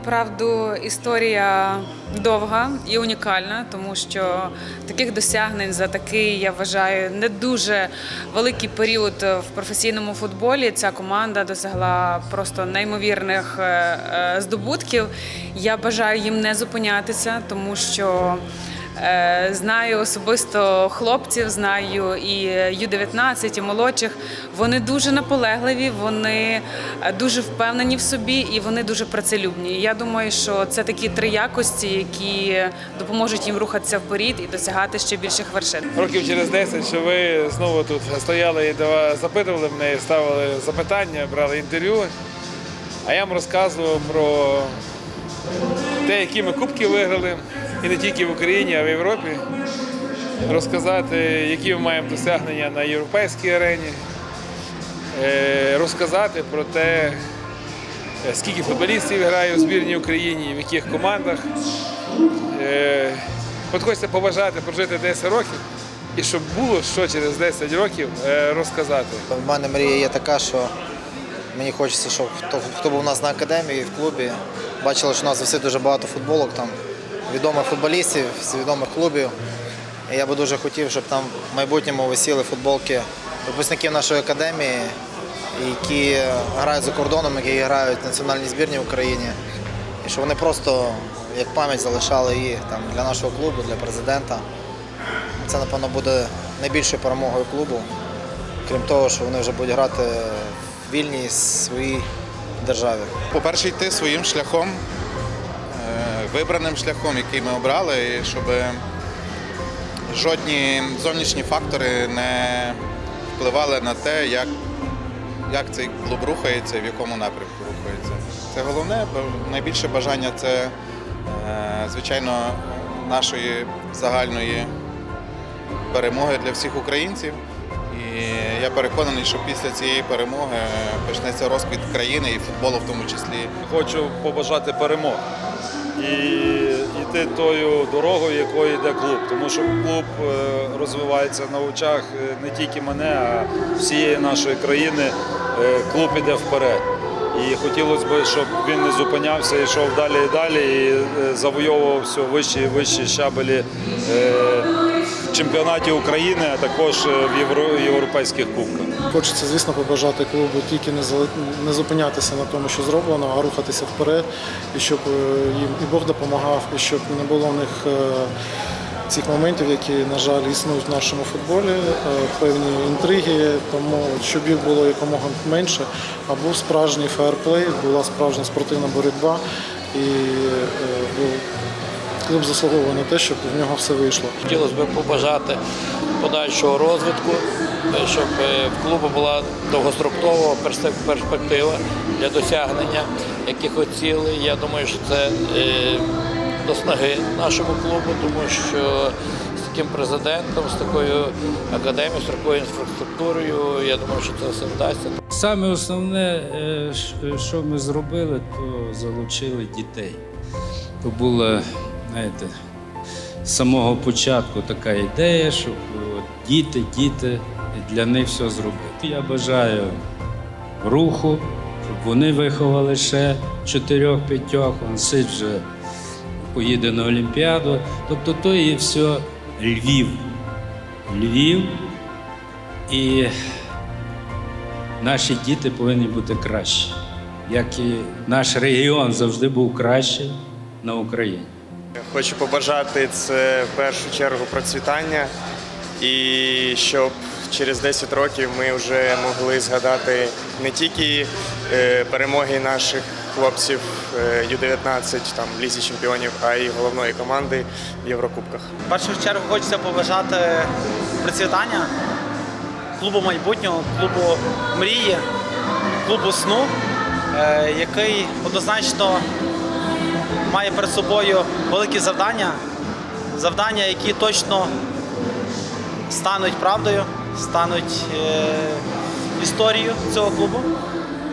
направду історія довга і унікальна, тому що таких досягнень за такий, я вважаю, не дуже великий період в професійному футболі. Ця команда досягла просто неймовірних е, е, здобутків. Я бажаю їм не зупинятися, тому що. Е, Знаю особисто хлопців, знаю і Ю-19, і молодших. Вони дуже наполегливі, вони е, дуже впевнені в собі і вони дуже працелюбні. Я думаю, що це такі три якості, які допоможуть їм рухатися вперед і досягати ще більших вершин. Років через 10, що ви знову тут стояли і запитували мене, ставили запитання, брали інтерв'ю. А я вам розказував про те, які ми кубки виграли, і не тільки в Україні, а в Європі. Розказати, які ми маємо досягнення на європейській арені, Е, розказати про те, скільки футболістів грає у збірній Україні, в яких командах. Е, От хочеться побажати прожити 10 років і щоб було що через 10 років е, розказати. В мене мрія є така, що мені хочеться, щоб хто, хто був у нас на академії, в клубі, бачили, що у нас висить дуже багато футболок, там відомих футболістів з відомих клубів. І я би дуже хотів, щоб там в майбутньому висіли футболки випускників нашої академії, які грають за кордоном, які грають в національній збірні в Україні. І щоб вони просто як пам'ять залишали її там, для нашого клубу, для президента. Це, напевно, буде найбільшою перемогою клубу, крім того, що вони вже будуть грати в вільній своїй державі. По-перше, йти своїм шляхом, вибраним шляхом, який ми обрали, щоб жодні зовнішні фактори не впливали на те, як, як цей клуб рухається і в якому напрямку рухається. Це головне, найбільше бажання це, е, звичайно, нашої загальної перемоги для всіх українців. І я переконаний, що після цієї перемоги почнеться розквіт країни і футболу в тому числі. Хочу побажати перемог і йти тою дорогою, якою йде клуб. Тому що клуб е, розвивається на очах е, не тільки мене, а всієї нашої країни. Е, Клуб іде вперед. І хотілося б, щоб він не зупинявся, йшов далі і далі і завойовував все вищі і вищі щабелі чемпіонаті України, а також е, в європейських кубках. Хочеться, звісно, побажати клубу тільки не зупинятися на тому, що зроблено, а рухатися вперед, і щоб е, їм і Бог допомагав, і щоб не було в них е, цих моментів, які, на жаль, існують в нашому футболі, певні інтриги, тому щоб їх було якомога менше, а був справжній фейерплей, була справжня спортивна боротьба, і був- клуб заслуговує на те, щоб в нього все вийшло. Хотілося б побажати подальшого розвитку, щоб е, в клубу була довгострокова перспектива для досягнення якихось цілей. Я думаю, що це е, до снаги нашому клубу, тому що з таким президентом, з такою академією, з такою інфраструктурою, я думаю, що це все вдасться. Саме основне, е, що ми зробили, то залучили дітей. То була, знаєте, з самого початку така ідея, щоб от, діти, діти, і для них все зробити. Я бажаю руху, щоб вони виховали ще чотирьох-п'ятьох, он сить вже поїде на Олімпіаду. Тобто то є все Львів. Львів. І наші діти повинні бути кращі, як і наш регіон завжди був кращий на Україні. Хочу побажати це в першу чергу процвітання і щоб через 10 років ми вже могли згадати не тільки е, перемоги наших хлопців е, Ю-19 там лізі чемпіонів, а й головної команди в Єврокубках. В першу чергу хочеться побажати процвітання клубу майбутнього, клубу мрії, клубу сну, е, який однозначно має перед собою великі завдання, завдання, які точно стануть правдою, стануть е, історією цього клубу.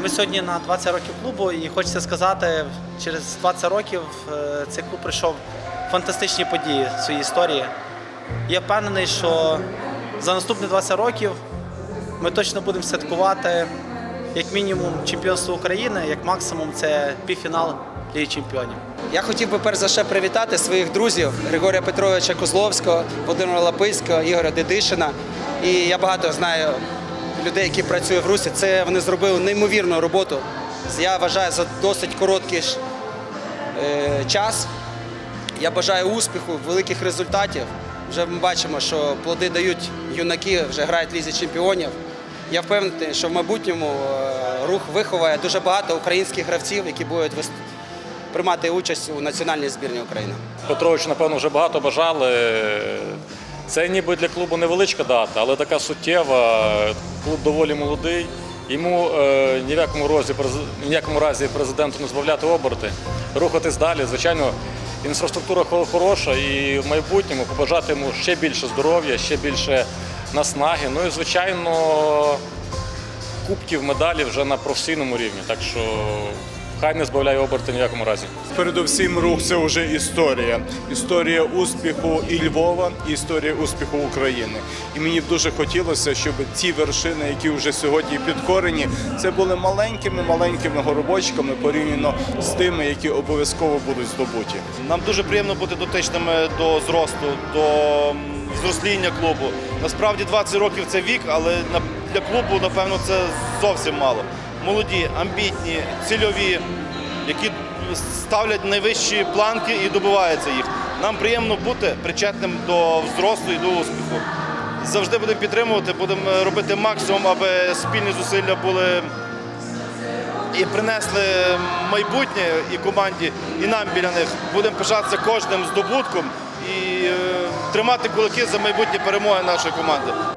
Ми сьогодні на 20 років клубу і хочеться сказати, через 20 років е, цей клуб пройшов фантастичні події в своїй історії. Я впевнений, що за наступні 20 років ми точно будемо святкувати як мінімум чемпіонство України, як максимум це півфінал Ліги Чемпіонів. Я хотів би перш за все привітати своїх друзів Григорія Петровича Козловського, Володимира Лаписького, Ігоря Дедишина. І я багато знаю людей, які працюють в Русі. Це вони зробили неймовірну роботу. Я вважаю за досить короткий е, час. Я бажаю успіху, великих результатів. Вже ми бачимо, що плоди дають юнаки, вже грають в лізі чемпіонів. Я впевнений, що в майбутньому е, рух виховає дуже багато українських гравців, які будуть вис- приймати участь у національній збірні України. Петрович, напевно, вже багато бажали. Це ніби для клубу невеличка дата, але така суттєва. Клуб доволі молодий. Йому е, ні, в якому разі, през- ні в якому разі президенту не збавляти оберти, рухатись далі. Звичайно, інфраструктура хороша і в майбутньому побажати йому ще більше здоров'я, ще більше наснаги. Ну і звичайно, кубків, медалів вже на професійному рівні. Так що хай не збавляє оберти ні в якому разі. Передусім, рух це вже історія. Історія успіху і Львова, і історія успіху України. І мені б дуже хотілося, щоб ті вершини, які вже сьогодні підкорені, це були маленькими маленькими горобочками порівняно з тими, які обов'язково будуть здобуті. Нам дуже приємно бути дотичними до зросту, до зросління клубу. Насправді 20 років це вік, але на- для клубу, напевно, це зовсім мало. Молоді, амбітні, цільові, які ставлять найвищі планки і добиваються їх. Нам приємно бути причетним до зросту і до успіху. Завжди будемо підтримувати, будемо робити максимум, аби спільні зусилля були і принесли майбутнє і команді, і нам біля них. Будемо пишатися кожним здобутком і е, тримати кулаки за майбутні перемоги нашої команди.